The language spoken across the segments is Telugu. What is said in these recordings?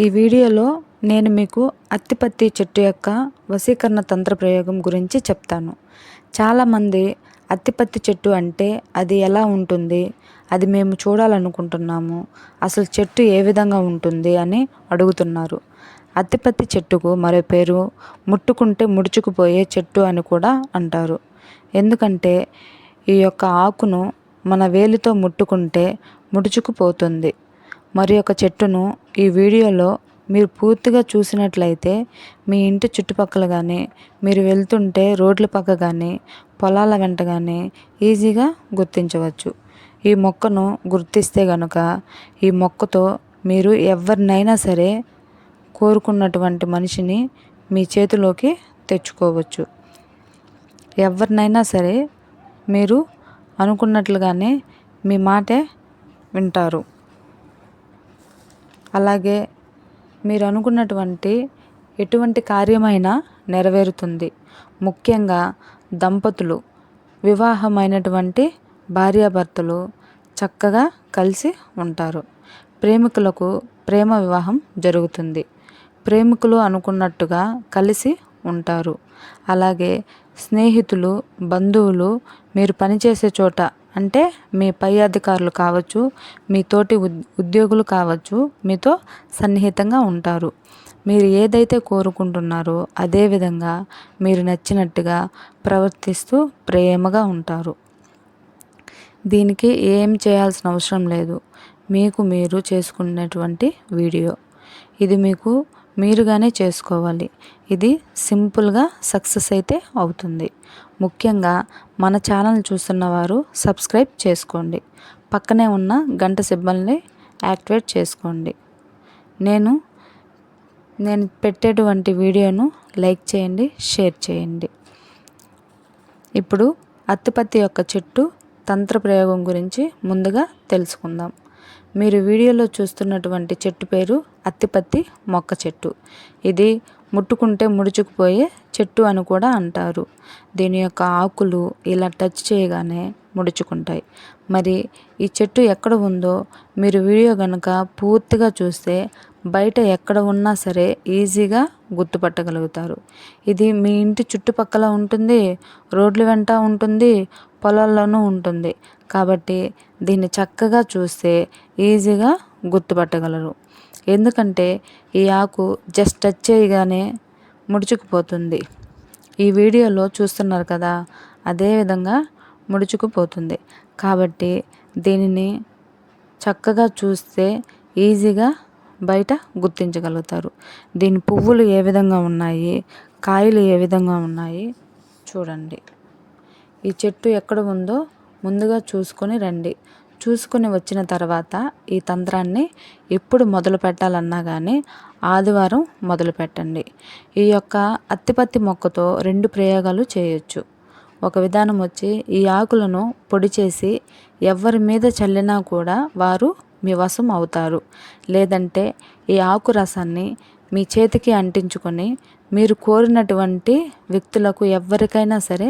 ఈ వీడియోలో నేను మీకు అత్తిపత్తి చెట్టు యొక్క వశీకరణ తంత్ర ప్రయోగం గురించి చెప్తాను. చాలామంది అత్తిపత్తి చెట్టు అంటే అది ఎలా ఉంటుంది అది మేము చూడాలనుకుంటున్నాము అసలు చెట్టు ఏ విధంగా ఉంటుంది అని అడుగుతున్నారు. అత్తిపత్తి చెట్టుకు మరో పేరు ముట్టుకుంటే ముడుచుకుపోయే చెట్టు అని కూడా అంటారు. ఎందుకంటే ఈ యొక్క ఆకును మన వేలితో ముట్టుకుంటే ముడుచుకుపోతుంది. మరి ఒక చెట్టును ఈ వీడియోలో మీరు పూర్తిగా చూసినట్లయితే మీ ఇంటి చుట్టుపక్కల కానీ మీరు వెళ్తుంటే రోడ్ల పక్క కానీ పొలాల వెంట కానీ ఈజీగా గుర్తించవచ్చు. ఈ మొక్కను గుర్తిస్తే గనుక ఈ మొక్కతో మీరు ఎవరినైనా సరే కోరుకున్నటువంటి మనిషిని మీ చేతిలోకి తెచ్చుకోవచ్చు. ఎవరినైనా సరే మీరు అనుకున్నట్లుగానే మీ మాటే వింటారు. అలాగే మీరు అనుకున్నటువంటి ఎటువంటి కార్యమైనా నెరవేరుతుంది. ముఖ్యంగా దంపతులు వివాహమైనటువంటి భార్యాభర్తలు చక్కగా కలిసి ఉంటారు. ప్రేమికులకు ప్రేమ వివాహం జరుగుతుంది. ప్రేమికులు అనుకున్నట్టుగా కలిసి ఉంటారు. అలాగే స్నేహితులు బంధువులు మీరు పనిచేసే చోట అంటే మీ పై అధికారులు కావచ్చు మీ తోటి ఉద్యోగులు కావచ్చు మీతో సన్నిహితంగా ఉంటారు. మీరు ఏదైతే కోరుకుంటున్నారో అదే విధంగా మీరు నచ్చినట్టుగా ప్రవర్తిస్తూ ప్రేమగా ఉంటారు. దీనికి ఏం చేయాల్సిన అవసరం లేదు. మీకు మీరు చేసుకునేటువంటి వీడియో. ఇది మీకు మీరుగానే చేసుకోవాలి. ఇది సింపుల్గా సక్సెస్ అయితే అవుతుంది. ముఖ్యంగా మన ఛానల్ చూస్తున్న వారు సబ్స్క్రైబ్ చేసుకోండి. పక్కనే ఉన్న గంట సిబ్బల్ని యాక్టివేట్ చేసుకోండి. నేను నేను పెట్టేటువంటి వీడియోను లైక్ చేయండి షేర్ చేయండి. ఇప్పుడు అత్తిపత్తి యొక్క చెట్టు తంత్ర ప్రయోగం గురించి ముందుగా తెలుసుకుందాం. మీరు వీడియోలో చూస్తున్నటువంటి చెట్టు పేరు అత్తిపత్తి మొక్క చెట్టు. ఇది ముట్టుకుంటే ముడుచుకుపోయే చెట్టు అని కూడా అంటారు. దీని యొక్క ఆకులు ఇలా టచ్ చేయగానే ముడుచుకుంటాయి. మరి ఈ చెట్టు ఎక్కడ ఉందో మీరు వీడియో కనుక పూర్తిగా చూస్తే బయట ఎక్కడ ఉన్నా సరే ఈజీగా గుర్తుపట్టగలుగుతారు. ఇది మీ ఇంటి చుట్టుపక్కల ఉంటుంది రోడ్ల వెంట ఉంటుంది పొలాల్లోనూ ఉంటుంది. కాబట్టి దీన్ని చక్కగా చూస్తే ఈజీగా గుర్తుపట్టగలరు. ఎందుకంటే ఈ ఆకు జస్ట్ టచ్ చేయగానే ముడుచుకుపోతుంది. ఈ వీడియోలో చూస్తున్నారు కదా అదే విధంగా ముడుచుకుపోతుంది. కాబట్టి దీనిని చక్కగా చూస్తే ఈజీగా బయట గుర్తించగలుగుతారు. దీని పువ్వులు ఏ విధంగా ఉన్నాయి కాయలు ఏ విధంగా ఉన్నాయి చూడండి. ఈ చెట్టు ఎక్కడ ఉందో ముందుగా చూసుకొని రండి. చూసుకొని వచ్చిన తర్వాత ఈ తంత్రాన్ని ఎప్పుడు మొదలు పెట్టాలన్నా కానీ ఆదివారం మొదలు పెట్టండి. ఈ యొక్క అత్తిపత్తి మొక్కతో రెండు ప్రయోగాలు చేయొచ్చు. ఒక విధానం వచ్చి ఈ ఆకులను పొడి చేసి ఎవరి మీద చల్లినా కూడా వారు మీ వశం అవుతారు. లేదంటే ఈ ఆకు రసాన్ని మీ చేతికి అంటించుకొని మీరు కోరినటువంటి వ్యక్తులకు ఎవరికైనా సరే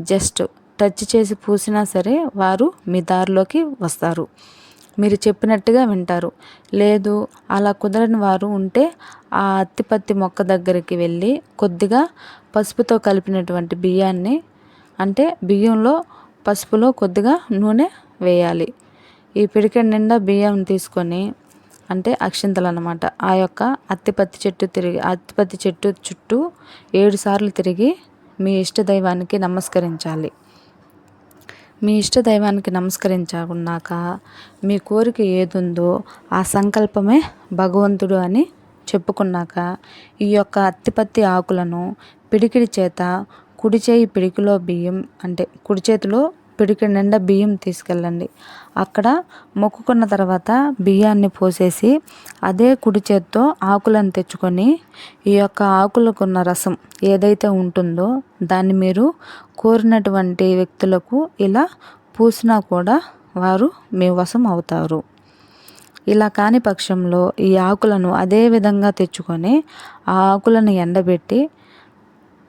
జస్ట్ టచ్ చేసి పూసినా సరే వారు మీ దారిలోకి వస్తారు. మీరు చెప్పినట్టుగా వింటారు. లేదు అలా కుదరని వారు ఉంటే ఆ అత్తిపత్తి మొక్క దగ్గరికి వెళ్ళి కొద్దిగా పసుపుతో కలిపినటువంటి బియ్యాన్ని అంటే బియ్యంలో పసుపులో కొద్దిగా నూనె వేయాలి. ఈ పిడికెడు నిండా బియ్యం తీసుకొని అంటే అక్షింతలు అనమాట ఆ యొక్క అత్తిపత్తి చెట్టు తిరిగి అత్తిపత్తి చెట్టు చుట్టూ ఏడు సార్లు తిరిగి మీ ఇష్ట దైవానికి నమస్కరించాలి. మీ ఇష్ట దైవానికి నమస్కరించుకున్నాక మీ కోరిక ఏదుందో ఆ సంకల్పమే భగవంతుడు అని చెప్పుకున్నాక ఈ యొక్క అత్తిపత్తి ఆకులను పిడికిడి చేత కుడి చేయి పిడికిలో బియ్యం అంటే కుడి చేతిలో పిడికి నిండా బియ్యం తీసుకెళ్ళండి. అక్కడ మొక్కుకున్న తర్వాత బియ్యాన్ని పోసేసి అదే కుడి చేత్తో ఆకులను తెచ్చుకొని ఈ యొక్క ఆకులకున్న రసం ఏదైతే ఉంటుందో దాన్ని మీరు కోరినటువంటి వ్యక్తులకు ఇలా పూసినా కూడా వారు మీ వశం అవుతారు. ఇలా కాని పక్షంలో ఈ ఆకులను అదే విధంగా తెచ్చుకొని ఆ ఆకులను ఎండబెట్టి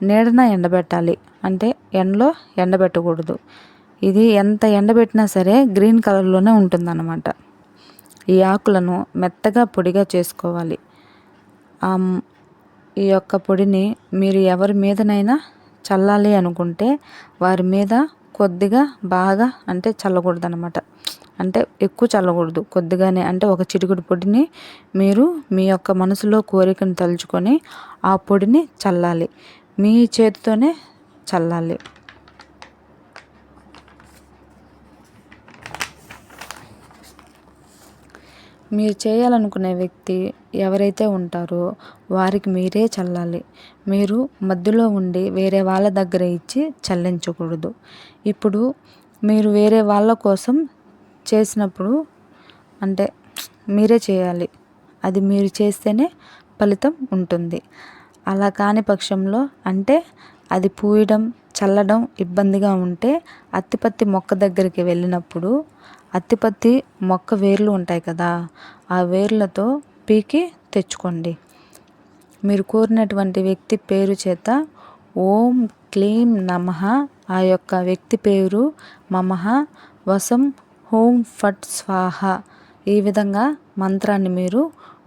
నీడన ఎండబెట్టాలి. అంటే ఎండలో ఎండబెట్టకూడదు. ఇది ఎంత ఎండబెట్టినా సరే గ్రీన్ కలర్లోనే ఉంటుందన్నమాట. ఈ ఆకులను మెత్తగా పొడిగా చేసుకోవాలి. ఈ యొక్క పొడిని మీరు ఎవరి మీదనైనా చల్లాలి అనుకుంటే వారి మీద కొద్దిగా బాగా అంటే చల్లకూడదు అనమాట అంటే ఎక్కువ చల్లకూడదు. కొద్దిగానే అంటే ఒక చిటికుడు పొడిని మీరు మీ యొక్క మనసులో కోరికను తలుచుకొని ఆ పొడిని చల్లాలి. మీ చేతితోనే చల్లాలి. మీరు చేయాలనుకునే వ్యక్తి ఎవరైతే ఉంటారో వారికి మీరే చల్లాలి. మీరు మధ్యలో ఉండి వేరే వాళ్ళ దగ్గర ఇచ్చి చల్లించకూడదు. ఇప్పుడు మీరు వేరే వాళ్ళ కోసం చేసినప్పుడు అంటే మీరే చేయాలి. అది మీరు చేస్తేనే ఫలితం ఉంటుంది. అలా కాని పక్షంలో అంటే అది పూయడం చల్లడం ఇబ్బందిగా ఉంటే అత్తిపత్తి మొక్క దగ్గరికి వెళ్ళినప్పుడు అత్తిపత్తి మొక్క వేర్లు ఉంటాయి కదా ఆ వేర్లతో పీకి తెచ్చుకోండి. మీరు కోరినటువంటి వ్యక్తి పేరు చేత ఓం క్లీం నమ. ఆ యొక్క వ్యక్తి పేరు మమహ వసం హోం ఫట్ స్వాహ. ఈ విధంగా మంత్రాన్ని మీరు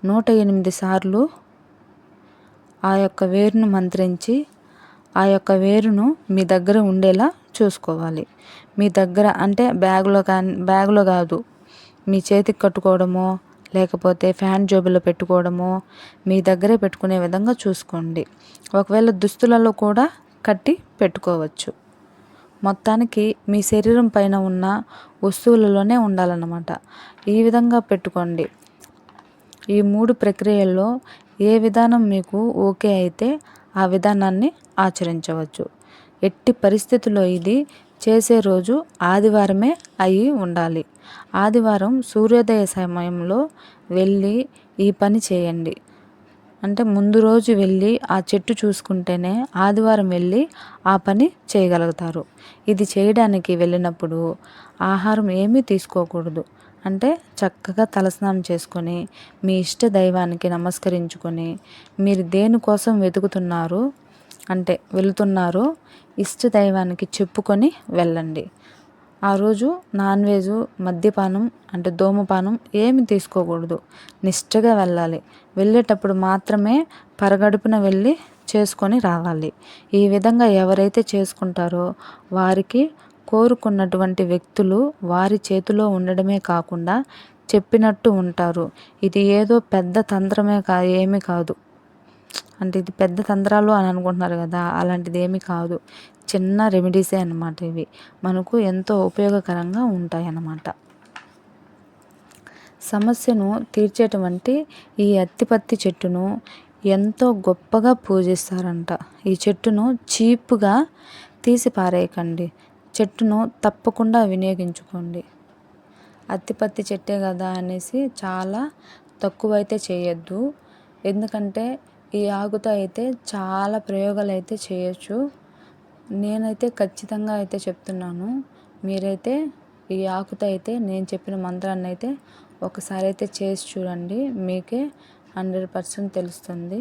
నూట ఎనిమిది సార్లు ఆ యొక్క వేరును మంత్రించి ఆ యొక్క వేరును మీ దగ్గర ఉండేలా చూసుకోవాలి. మీ దగ్గర అంటే బ్యాగులో కానీ బ్యాగులో కాదు. మీ చేతికి కట్టుకోవడమో లేకపోతే ఫ్యాన్ జోబులో పెట్టుకోవడమో మీ దగ్గరే పెట్టుకునే విధంగా చూసుకోండి. ఒకవేళ దుస్తులలో కూడా కట్టి పెట్టుకోవచ్చు. మొత్తానికి మీ శరీరం పైన ఉన్న వస్తువులలోనే ఉండాలన్నమాట. ఈ విధంగా పెట్టుకోండి. ఈ మూడు ప్రక్రియల్లో ఏ విధానం మీకు ఓకే అయితే ఆ విధానాన్ని ఆచరించవచ్చు. ఎట్టి పరిస్థితుల్లో ఇది చేసే రోజు ఆదివారమే అయి ఉండాలి. ఆదివారం సూర్యోదయ సమయంలో వెళ్ళి ఈ పని చేయండి. అంటే ముందు రోజు వెళ్ళి ఆ చెట్టు చూసుకుంటేనే ఆదివారం వెళ్ళి ఆ పని చేయగలుగుతారు. ఇది చేయడానికి వెళ్ళినప్పుడు ఆహారం ఏమీ తీసుకోకూడదు. అంటే చక్కగా తలస్నానం చేసుకొని మీ ఇష్ట దైవానికి నమస్కరించుకొని మీరు దేనికోసం వెతుకుతున్నారు అంటే వెళుతున్నారో ఇష్ట దైవానికి చెప్పుకొని వెళ్ళండి. ఆ రోజు నాన్ వెజ్ మద్యపానం అంటే ధూమపానం ఏమి తీసుకోకూడదు. నిష్టగా వెళ్ళాలి. వెళ్ళేటప్పుడు మాత్రమే పరగడుపున వెళ్ళి చేసుకొని రావాలి. ఈ విధంగా ఎవరైతే చేసుకుంటారో వారికి కోరుకున్నటువంటి వ్యక్తులు వారి చేతిలో ఉండడమే కాకుండా చెప్పినట్టు ఉంటారు. ఇది ఏదో పెద్ద తంత్రమే కా ఏమీ కాదు. అంటే ఇది పెద్ద తంత్రాలు అని అనుకుంటున్నారు కదా అలాంటిది ఏమీ కాదు. చిన్న రెమెడీసే అనమాట ఇవి. మనకు ఎంతో ఉపయోగకరంగా ఉంటాయి అన్నమాట సమస్యను తీర్చేటువంటి ఈ అత్తిపత్తి చెట్టును ఎంతో గొప్పగా పూజిస్తారంట. ఈ చెట్టును చీప్గా తీసి పారేయకండి. చెట్టును తప్పకుండా వినియోగించుకోండి. అత్తిపత్తి చెట్టే కదా అనేసి చాలా తక్కువైతే చేయొద్దు. ఎందుకంటే ఈ ఆకుతో అయితే చాలా ప్రయోగాలు అయితే చేయొచ్చు. నేనైతే ఖచ్చితంగా అయితే చెప్తున్నాను. మీరైతే ఈ ఆకుతో అయితే నేను చెప్పిన మంత్రాన్ని అయితే ఒకసారి అయితే చేసి చూడండి. మీకే హండ్రెడ్ పర్సెంట్ తెలుస్తుంది.